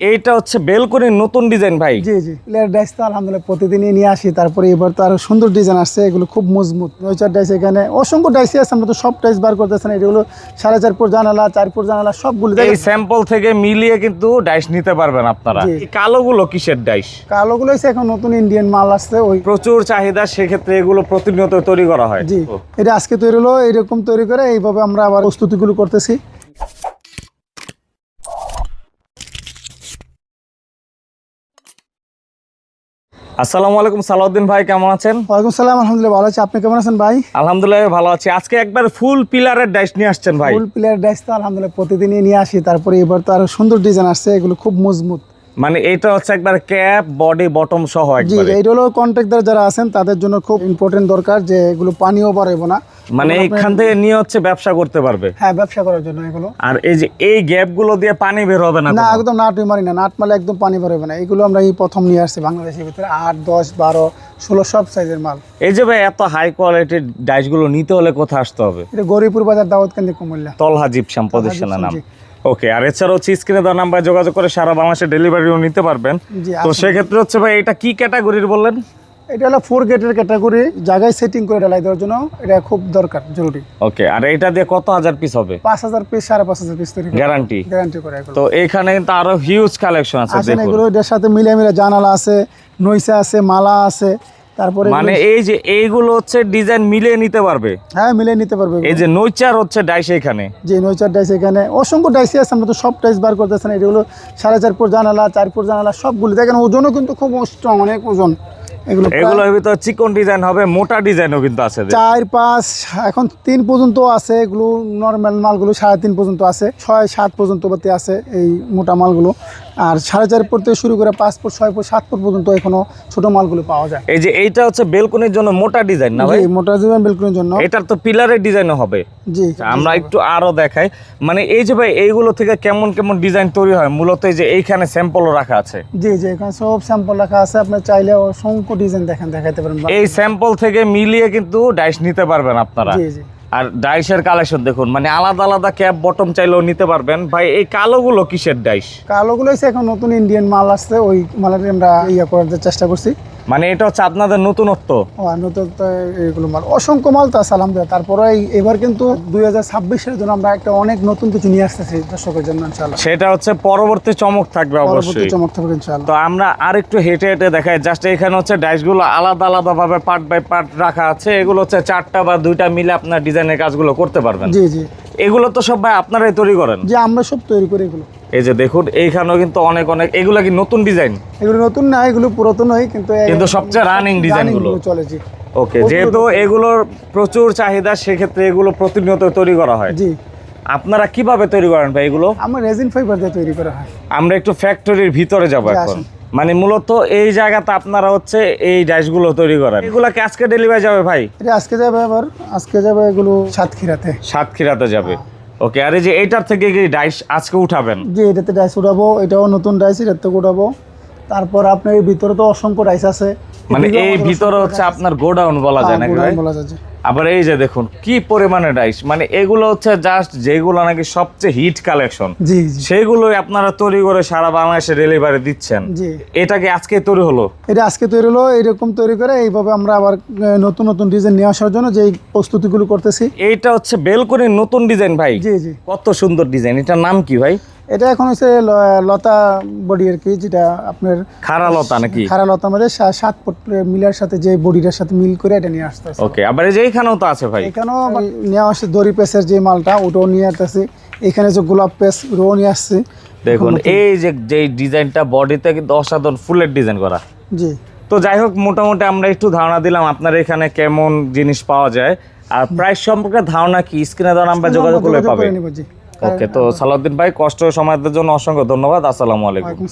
এইটা হচ্ছে বেলকনির নতুন ডিজাইন ভাই। জি জি। প্লেয়ার ডাইস তো আলহামদুলিল্লাহ প্রতিদিনই নিয়ে আসি তারপরে এবার তো আরও সুন্দর ডিজাইন আসছে এগুলো খুব মজবুত। নয়চার ডাইস এখানে অসংখ্য ডাইসই আছে আমরা তো সব ডাইস বার করতেছেন এগুলো সাড়ে চার ফুট জানালা চার ফুট জানালা সবগুলো এই স্যাম্পল থেকে মিলিয়ে কিন্তু ডাইস নিতে পারবেন আপনারা। কালোগুলো কিসের ডাইস কালোগুলো হচ্ছে এখন নতুন ইন্ডিয়ান মাল আসছে ওই প্রচুর চাহিদা সেক্ষেত্রে এগুলো প্রতিনিয়ত তৈরি করা হয়। জি। এটা আজকে তৈরি হলো এরকম তৈরি করে এইভাবে আমরা আবার প্রস্তুতিগুলো করতেছি। আসসালামু আলাইকুম সালাউদ্দিন ভাই কেমন আছেন? ওয়ালাইকুম সালাম আলহামদুলিল্লাহ ভালো আছি। আপনি কেমন আছেন ভাই? আলহামদুলিল্লাহ ভালো আছি। আজকে একবার ফুল পিলারের ডাইস নিয়ে আসছেন ভাই। ফুল পিলারের ডাইস তো আলহামদুলিল্লাহ প্রতিদিনই নিয়ে আসি তারপরে এবার তো আরও সুন্দর ডিজাইন আসছে এগুলো খুব মজবুত। মানে এটা হচ্ছে একবার ক্যাপ বডি বটম সহ জি হলো কন্ট্রাক্টর যারা আছেন তাদের জন্য খুব ইম্পর্টেন্ট দরকার যে এগুলো পানিও বাড়াইবো না। মানে এইখান থেকে নিয়ে হচ্ছে ব্যবসা করতে পারবে। হ্যাঁ ব্যবসা করার জন্য এগুলো। আর এই যে এই গ্যাপগুলো দিয়ে পানি বের হবে না না একদম নাটই মারি না নাট মালে একদম পানি বাড়াবে না। এগুলো আমরা এই প্রথম নিয়ে আসছি বাংলাদেশের ভিতরে আট দশ বারো ষোলো সব সাইজের মাল। এই যে ভাই এত হাই কোয়ালিটির ডাইসগুলো নিতে হলে কোথায় আসতে হবে? এটা গরিপুর বাজার দাওয়াত কেন্দ্রে কুমিল্লা। তলহা জিপসাম প্রতিষ্ঠানের নাম। ওকে আর এছাড়া হচ্ছে স্ক্রিনে দেওয়া নাম্বারে যোগাযোগ করে সারা বাংলাদেশে ডেলিভারিও নিতে পারবেন। তো সেক্ষেত্রে হচ্ছে ভাই এটা কি ক্যাটাগরির বললেন? এটা হলো ফোর গেটের ক্যাটাগরি জায়গায় সেটিং করে ঢালাই দেওয়ার জন্য এটা খুব দরকার জরুরি। ওকে আর এটা দিয়ে কত হাজার পিস হবে? পাঁচ হাজার পিস সাড়ে পাঁচ হাজার পিস তৈরি গ্যারান্টি গ্যারান্টি করে তো এখানে কিন্তু আরও হিউজ কালেকশন আছে এগুলো এটার সাথে মিলে মিলে জানালা আছে নইসা আছে মালা আছে তারপরে মানে এই যে এইগুলো হচ্ছে ডিজাইন মিলিয়ে নিতে পারবে? হ্যাঁ মিলে নিতে পারবে এই যে নৈচার হচ্ছে ডাইস এখানে। যে নৈচার ডাইস এখানে। অসংখ্য ডাইসি আছে আমরা তো সব ডাইস বার করতেছেন এগুলো সাড়ে চার ফুট জানালা চার ফুট জানালা সবগুলো। দেখেন ওজনও কিন্তু খুব স্ট্রং অনেক ওজন। এগুলোর ভিতর চিকন ডিজাইন হবে মোটা ডিজাইনও কিন্তু আছে চার পাঁচ এখন তিন পর্যন্ত আছে এগুলো নর্মাল মালগুলো সাড়ে তিন পর্যন্ত আছে ছয় সাত পর্যন্ত বাতি আছে এই মোটা মালগুলো। আর সাড়ে চার ফুট থেকে শুরু করে পাঁচ ফুট ছয় ফুট সাত ফুট পর্যন্ত এখনও ছোট মালগুলো পাওয়া যায়। এই যে এইটা হচ্ছে বেলকনির জন্য মোটা ডিজাইন না ভাই? মোটা জীবন বিলকুলের জন্য। এটার তো পিলারের ডিজাইনও হবে। জি। আমরা একটু আরও দেখাই। মানে এই যে ভাই এইগুলো থেকে কেমন কেমন ডিজাইন তৈরি হয়? মূলত এই যে এইখানে স্যাম্পলও রাখা আছে? জি জি এখানে সব স্যাম্পল রাখা আছে। আপনার চাইলে অসংখ্য ডিজাইন দেখেন দেখাইতে পারেন। এই স্যাম্পল থেকে মিলিয়ে কিন্তু ডাইস নিতে পারবেন আপনারা। জি জি। আর ডাইসের কালেকশন দেখুন মানে আলাদা আলাদা ক্যাপ বটম চাইলেও নিতে পারবেন। ভাই এই কালোগুলো কিসের ডাইস কালোগুলো এখন নতুন ইন্ডিয়ান মাল আসছে ওই মালের আমরা ইয়ে করার চেষ্টা করছি। মানে এটা হচ্ছে আপনাদের নতুনত্ব? মাল। অসংখ্য মাল তো আছে আলহামদুলিল্লাহ। তারপরে এবার কিন্তু দুই হাজার ছাব্বিশের জন্য আমরা একটা অনেক নতুন কিছু নিয়ে আসতেছি দর্শকের জন্য ইনশাল্লাহ সেটা হচ্ছে পরবর্তী চমক থাকবে অবশ্যই। চমক থাকবে ইনশাল্লাহ তো আমরা আর একটু হেঁটে হেঁটে দেখাই। জাস্ট এখানে হচ্ছে ডাইসগুলো আলাদা আলাদা ভাবে পার্ট বাই পার্ট রাখা আছে। এগুলো হচ্ছে চারটা বা দুইটা মিলে আপনার ডিজাইনের কাজগুলো করতে পারবেন। জি জি। এগুলো তো সব ভাই আপনারাই তৈরি করেন? যে আমরা সব তৈরি করি এগুলো। এই যে দেখুন এইখানেও কিন্তু অনেক অনেক এগুলো কি নতুন ডিজাইন? এগুলো নতুন না এগুলো পুরাতনই কিন্তু কিন্তু সবচেয়ে running design running গুলো। চলে ওকে যেহেতু এগুলোর প্রচুর চাহিদা সেক্ষেত্রে এগুলো প্রতিনিয়ত তৈরি করা হয়। জি। আপনারা কীভাবে তৈরি করেন ভাই এগুলো? আমরা রেজিন ফাইবার দিয়ে তৈরি করা হয়। আমরা একটু ফ্যাক্টরির ভিতরে যাব এখন। মানে মূলত এই জায়গাতে আপনারা হচ্ছে এই ডাইসগুলো তৈরি করেন। এগুলো কি আজকে ডেলিভারি যাবে ভাই? এটা আজকে যাবে আবার আজকে যাবে এগুলো সাতক্ষীরাতে। সাতক্ষীরাতে যাবে। ওকে আর এই যে এটার থেকে কি ডাইস আজকে উঠাবেন? জি এটাতে ডাইস উঠাবো এটাও নতুন ডাইস এটাতে উঠাবো। তারপর আপনার এই ভিতরে তো অসংখ্য ডাইস আছে। মানে এই ভিতরে হচ্ছে আপনার গোডাউন বলা যায় না গোডাউন ভাই? বলা যায়। আবার এই যে দেখুন কি পরিমাণে ডাইস মানে এগুলো হচ্ছে জাস্ট যেগুলো নাকি সবচেয়ে হিট কালেকশন জি আপনারা তৈরি করে সারা বাংলাদেশে ডেলিভারি দিচ্ছেন। এটা কি আজকে তৈরি হলো? এটা আজকে তৈরি হলো এরকম তৈরি করে এইভাবে আমরা আবার নতুন নতুন ডিজাইন নিয়ে আসার জন্য যে প্রস্তুতিগুলো করতেছি। এইটা হচ্ছে বেলকনির নতুন ডিজাইন ভাই। জি জি। কত সুন্দর ডিজাইন এটার নাম কি ভাই? এটা এখন হচ্ছে লতা বডি আর কি যেটা আপনার খাড়া লতা নাকি? খারা লতা আমাদের সাত ফুট মিলার সাথে যে বডিটার সাথে মিল করে এটা নিয়ে আসতে ওকে আবার এই যে এইখানেও তো আছে ভাই। এখানেও নেওয়া আসছে দড়ি পেসের যে মালটা ওটাও নিয়ে আসতেছি। এখানে যে গোলাপ পেস ওটাও নিয়ে আসছে। দেখুন এই যে যে ডিজাইনটা বডিতে কিন্তু অসাধারণ ফুলের ডিজাইন করা। জি। তো যাই হোক মোটামুটি আমরা একটু ধারণা দিলাম আপনার এখানে কেমন জিনিস পাওয়া যায়। আর প্রাইস সম্পর্কে ধারণা কি? স্ক্রিনে দেওয়া নাম্বার যোগাযোগ করলে পাবে ওকে তো সালাউদ্দিন ভাই কষ্ট সময়ের জন্য অসংখ্য ধন্যবাদ। আসসালামু আলাইকুম।